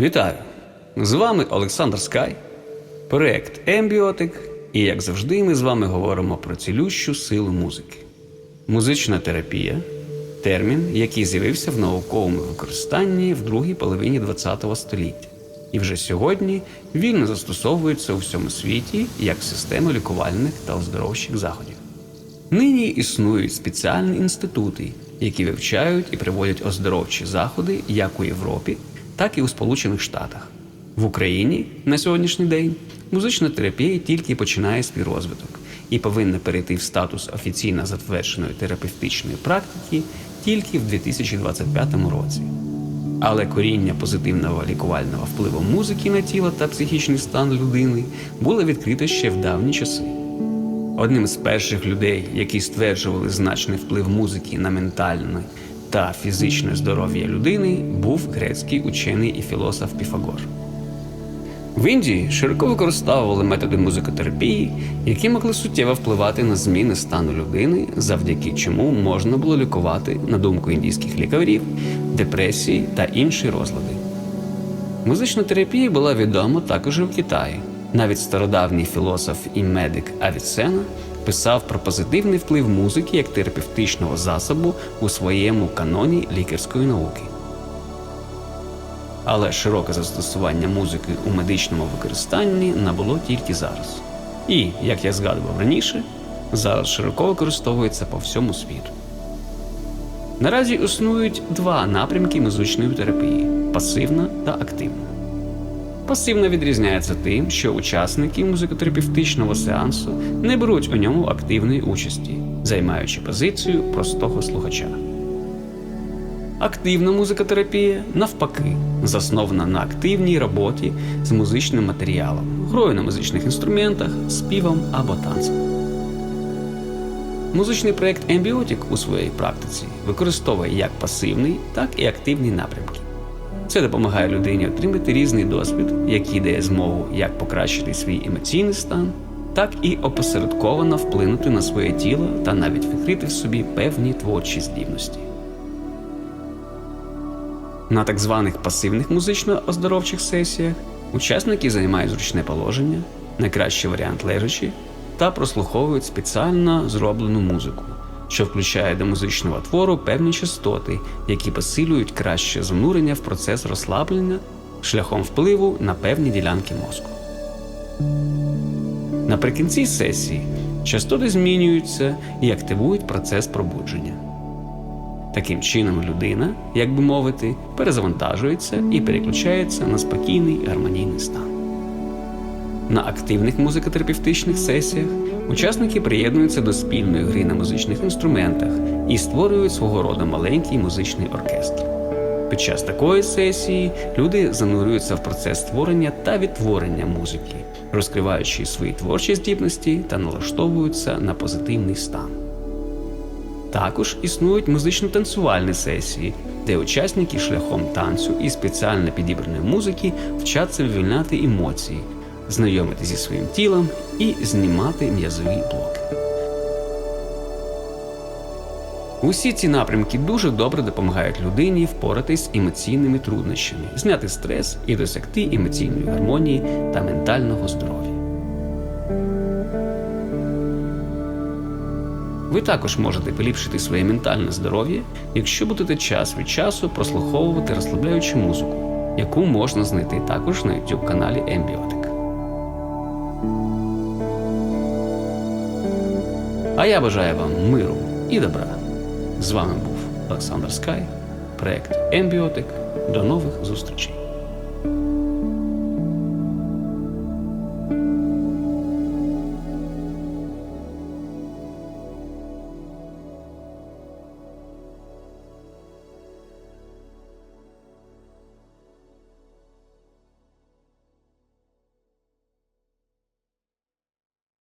Вітаю! З вами Олександр Скай, проект Ембіотик, і як завжди, ми з вами говоримо про цілющу силу музики. Музична терапія термін, який з'явився в науковому використанні в другій половині ХХ століття, і вже сьогодні вільно застосовується у всьому світі як система лікувальних та оздоровчих заходів. Нині існують спеціальні інститути, які вивчають і приводять оздоровчі заходи як у Європі, так і у Сполучених Штатах. В Україні на сьогоднішній день музична терапія тільки починає свій розвиток і повинна перейти в статус офіційно затвердженої терапевтичної практики тільки в 2025 році. Але коріння позитивного лікувального впливу музики на тіло та психічний стан людини було відкрито ще в давні часи. Одним з перших людей, які стверджували значний вплив музики на ментальне та фізичне здоров'я людини, був грецький учений і філософ Піфагор. В Індії широко використовували методи музикотерапії, які могли суттєво впливати на зміни стану людини, завдяки чому можна було лікувати, на думку індійських лікарів, депресії та інші розлади. Музична терапія була відома також і в Китаї. Навіть стародавній філософ і медик Авіцена писав про позитивний вплив музики як терапевтичного засобу у своєму каноні лікарської науки. Але широке застосування музики у медичному використанні набуло тільки зараз. І, як я згадував раніше, зараз широко використовується по всьому світу. Наразі існують два напрямки музичної терапії пасивна та активна. Пасивна відрізняється тим, що учасники музикотерапевтичного сеансу не беруть у ньому активної участі, займаючи позицію простого слухача. Активна музикотерапія, навпаки, заснована на активній роботі з музичним матеріалом, грою на музичних інструментах, співом або танцем. Музичний проєкт Ембіотік у своїй практиці використовує як пасивний, так і активний напрямки. Це допомагає людині отримати різний досвід, який дає змогу як покращити свій емоційний стан, так і опосередковано вплинути на своє тіло та навіть відкрити в собі певні творчі здібності. На так званих пасивних музично-оздоровчих сесіях учасники займають зручне положення, найкращий варіант лежачі, та прослуховують спеціально зроблену музику, що включає до музичного твору певні частоти, які посилюють краще занурення в процес розслаблення шляхом впливу на певні ділянки мозку. Наприкінці сесії частоти змінюються і активують процес пробудження. Таким чином, людина, як би мовити, перезавантажується і переключається на спокійний гармонійний стан. На активних музикотерапевтичних сесіях учасники приєднуються до спільної гри на музичних інструментах і створюють свого роду маленький музичний оркестр. Під час такої сесії люди занурюються в процес створення та відтворення музики, розкриваючи свої творчі здібності та налаштовуються на позитивний стан. Також існують музично-танцювальні сесії, де учасники шляхом танцю і спеціально підібраної музики вчаться вивільняти емоції, знайомити зі своїм тілом і знімати м'язові блоки. Усі ці напрямки дуже добре допомагають людині впоратись з емоційними труднощами, зняти стрес і досягти емоційної гармонії та ментального здоров'я. Ви також можете поліпшити своє ментальне здоров'я, якщо будете час від часу прослуховувати розслабляючу музику, яку можна знайти також на YouTube каналі Ембіотик. А я бажаю вам миру і добра. З вами був Олександр Скай, проект Ембіотик. До нових зустрічей!